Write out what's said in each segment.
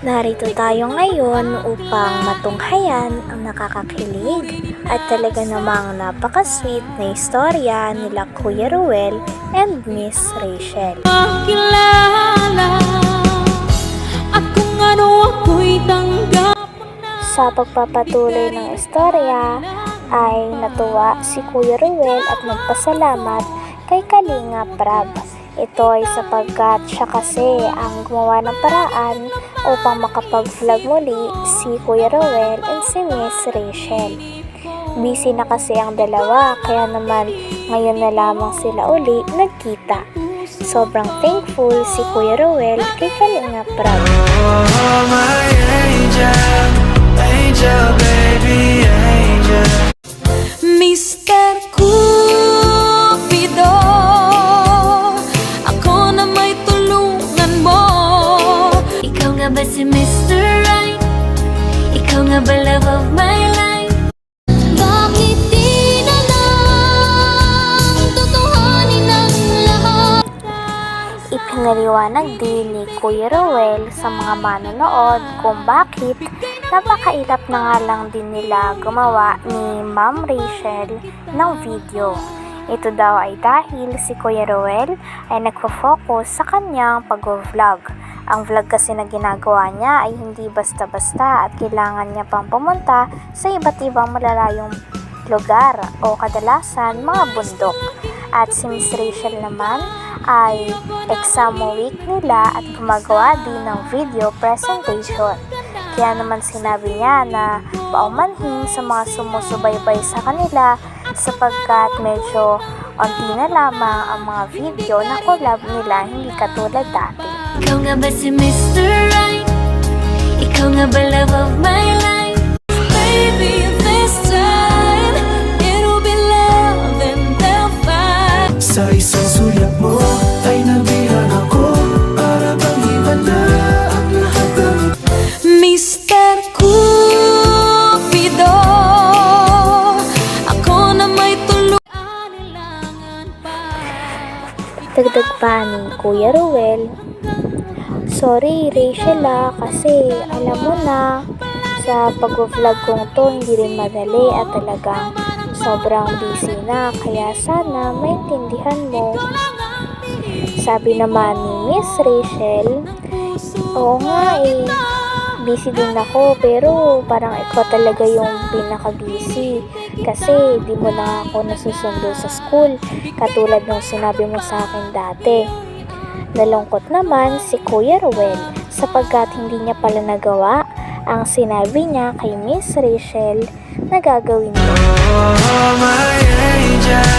Narito tayo ngayon upang matunghayan ang nakakakilig at talaga namang napaka-sweet na istorya nila Kuya Ruel and Miss Rachel. makilala At kung ano ako'y tanggap Sa pagpapatuloy ng istorya ay natuwa si Kuya Ruel at nagpasalamat kay Kalinga Prab. Ito ay sapagkat siya kasi ang gumawa ng paraan upang makapag-vlog muli si Kuya Ruel and si Miss Rachel. Busy na kasi ang dalawa kaya naman ngayon na lamang sila uli nagkita. Sobrang thankful si Kuya Ruel kay Kalinga Prab. Oh, my angel, angel, baby, angel. Ipinaliwanag din ni Kuya Ruel sa mga manonood kung bakit napakailap na nga lang din nila gumawa ni Ma'am Rachel ng video. Ito daw ay dahil si Kuya Ruel ay nagpo-focus sa kanyang pag-vlog. Ang vlog kasi na ginagawa niya ay hindi basta-basta at kailangan niya pang pumunta sa iba't ibang malalayong lugar o kadalasan mga bundok. At si Miss Rachel naman ay exam week nila at gumagawa din ng video presentation. Kaya naman sinabi niya na paumanhin sa mga sumusubaybay sa kanila sapagkat medyo onti na lamang ang mga video na collab nila hindi katulad dati. Ikaw nga ba si Mr. Right? Ikaw nga ba love of my life? Baby, Sa isang sulyap mo ay nabihan ako Para bang iba na ang lahat ng Mr. Cupido Ako na may tulungan Dagdag pa ni Kuya Ruel, Sorry Rachel ah, kasi alam mo na, sa pag-vlog kong to hindi rin madali at talagang sobrang busy na kaya sana maintindihan mo. Sabi naman ni Miss Rachel, Oo nga eh, busy din ako pero parang ikaw talaga yung pinaka-busy kasi di mo na ako nasusundo sa school katulad nung sinabi mo sa akin dati. Nalungkot naman si Kuya Ruel sapagkat hindi niya pala nagawa ang sinabi niya kay Miss Rachel na gagawin niya. Oh, my angel,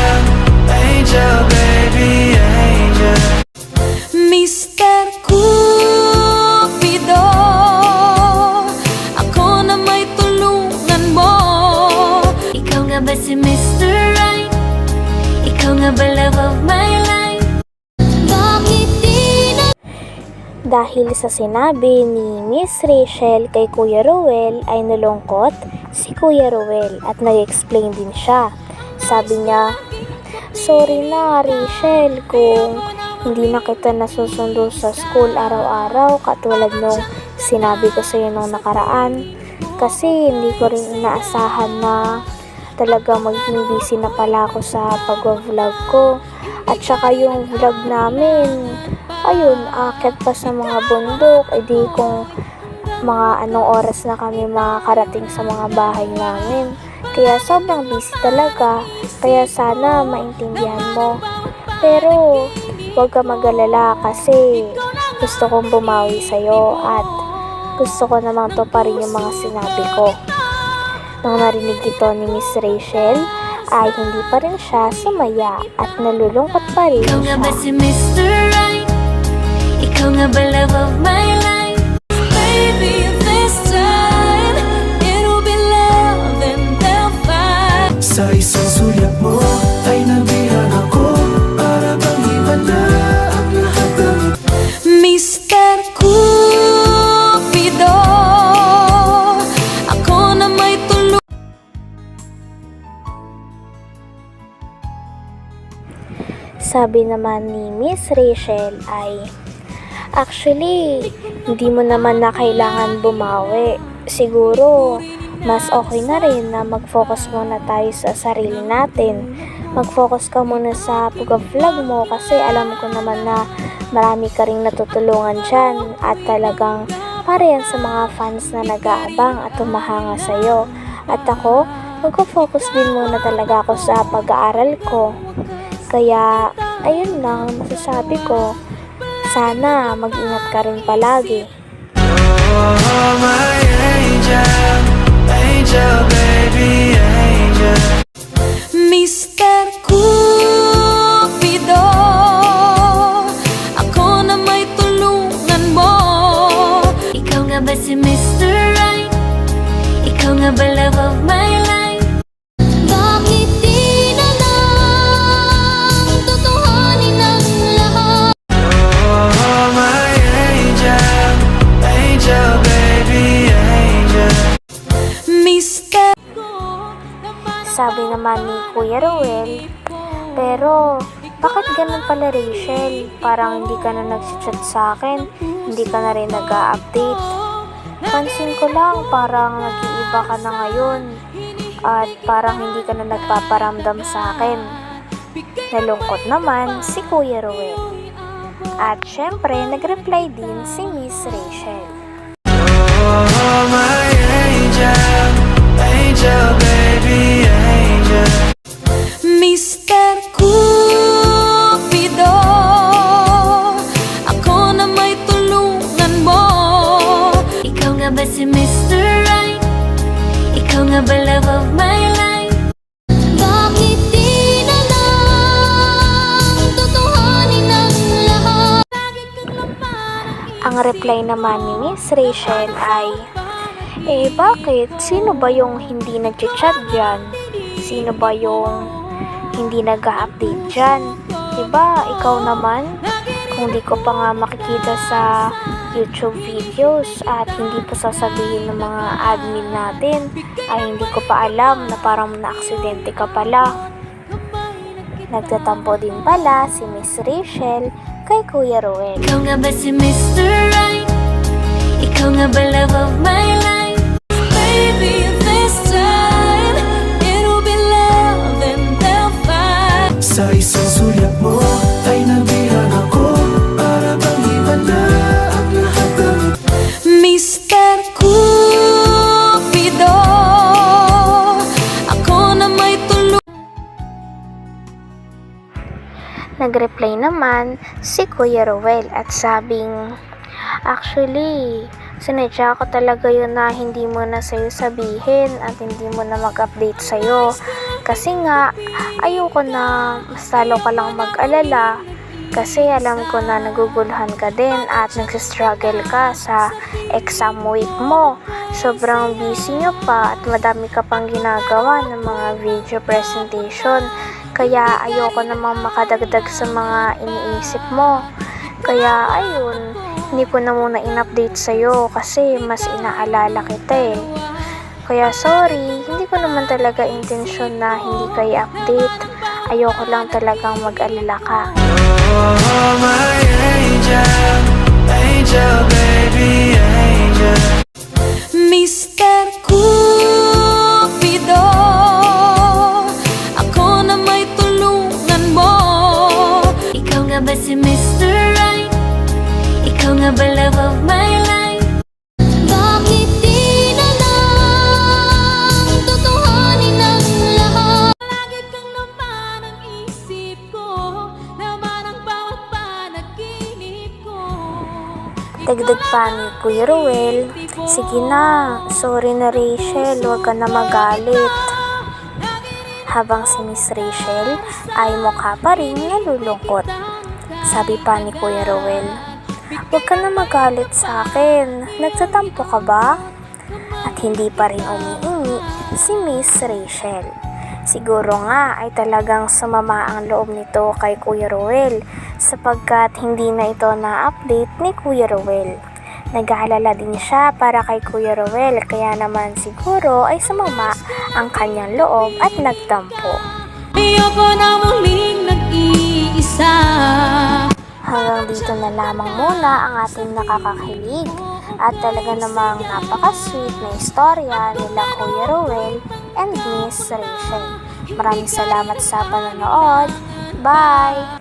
Dahil sa sinabi ni Miss Rachel kay Kuya Ruel ay nalungkot si Kuya Ruel at nag-explain din siya. Sabi niya, Sorry na Rachel kung hindi na kita nasusundo sa school araw-araw katulad nung sinabi ko sa iyo nung nakaraan. Kasi hindi ko rin inaasahan na talaga maging busy na pala ako sa pag-vlog ko. At saka yung vlog namin, ayun, akit pa sa mga bundok, edi kung mga anong oras na kami makakarating sa mga bahay namin. Kaya sobrang busy talaga, kaya sana maintindihan mo. Pero, huwag ka mag-alala kasi gusto kong bumawi sa'yo at gusto ko namang to pa rin yung mga sinabi ko. Nang narinig ito ni Miss Rachel, ay hindi pa rin siya sumaya at nalulungkot pa rin Ikaw nga siya. ba si Mr. Ikaw nga ba love of my life? Baby, this time It'll be love and they'll fight Sa isang sulyap mo ay nabihan ako Para bang iba na ang lahat ng Mr. Cupido Ako na may tulungan Sabi naman ni Miss Rachel ay Actually, hindi mo naman na kailangan bumawi. Siguro, mas okay na rin na mag-focus muna tayo sa sarili natin. Mag-focus ka muna sa pag-vlog mo kasi alam ko naman na marami ka rin natutulungan dyan at talagang para yan sa mga fans na nag-aabang at tumahanga sa'yo. At ako, mag-focus din muna talaga ako sa pag-aaral ko. Kaya, ayun lang ang masasabi ko. Sana mag-ingat ka rin palagi. Oh, my angel, angel, baby, angel. Mr. Cupido Sabi naman ni Kuya Ruel, pero bakit ganun pala Rachel? Parang hindi ka na nag-chat sa akin, hindi ka na rin nag-update. Pansin ko lang parang nag-iiba ka na ngayon at parang hindi ka na nagpaparamdam sa akin. Nalungkot naman si Kuya Ruel. At syempre, nag-reply din si Miss Rachel. Oh, my ang lahat? Ang reply naman ni Miss Rachel ay, Eh bakit? Sino ba yung hindi nag-chat dyan? Sino ba yung hindi nag-update dyan? Diba, ikaw naman? Kung di ko pa nga makikita sa YouTube videos at hindi pa sasabihin ng mga admin natin, ay hindi ko pa alam na parang na-aksidente ka pala. Nagtatampo din pala si Miss Rachel kay Kuya Ruel. Ikaw nga ba si Mr. Right? Ikaw nga ba love of my life? Baby, Nag-reply naman si Kuya Rowel at sabing, Actually, sinadya ko talaga yun na hindi mo na sa'yo sabihin at hindi mo na mag-update sa'yo. Kasi nga, ayoko na mas lalo ka lang mag-alala. Kasi alam ko na naguguluhan ka din at nagsistruggle ka sa exam week mo. Sobrang busy nyo pa at madami ka pang ginagawa ng mga video presentation. Kaya ayoko namang makadagdag sa mga iniisip mo. Kaya ayun, hindi ko na muna in-update sa'yo kasi mas inaalala kita eh. Kaya sorry, hindi ko naman talaga intensyon na hindi ka i-update. Ayoko lang talagang mag-alala ka. Oh, my angel, angel, baby, angel. Nga ba si Mr. Right? Ikaw nga ba love of my life? Bakit di na lang Tutuhanin ang lahat? Lagi kang naman ang isip ko Naman ang bawat panaginip ko Dagdag pa ni Kuya Ruel, Sige na, sorry na Rachel, huwag ka na magalit. Habang si Miss Rachel ay mukha pa rin nalulungkot. Sabi pa ni Kuya Ruel, Huwag ka na magalit sa akin, nagtatampo ka ba? At hindi pa rin umiingi si Miss Rachel. Siguro nga ay talagang sumama ang loob nito kay Kuya Ruel sapagkat hindi na ito na-update ni Kuya Ruel. Nag-aalala din siya para kay Kuya Ruel kaya naman siguro ay sumama ang kanyang loob at nagtampo. Ayoko na muling nag-iisa Hanggang dito na lamang muna ang ating nakakakilig at talaga namang napaka-sweet na istorya nila Kuya Ruel and Miss Rachel. Maraming salamat sa panonood. Bye!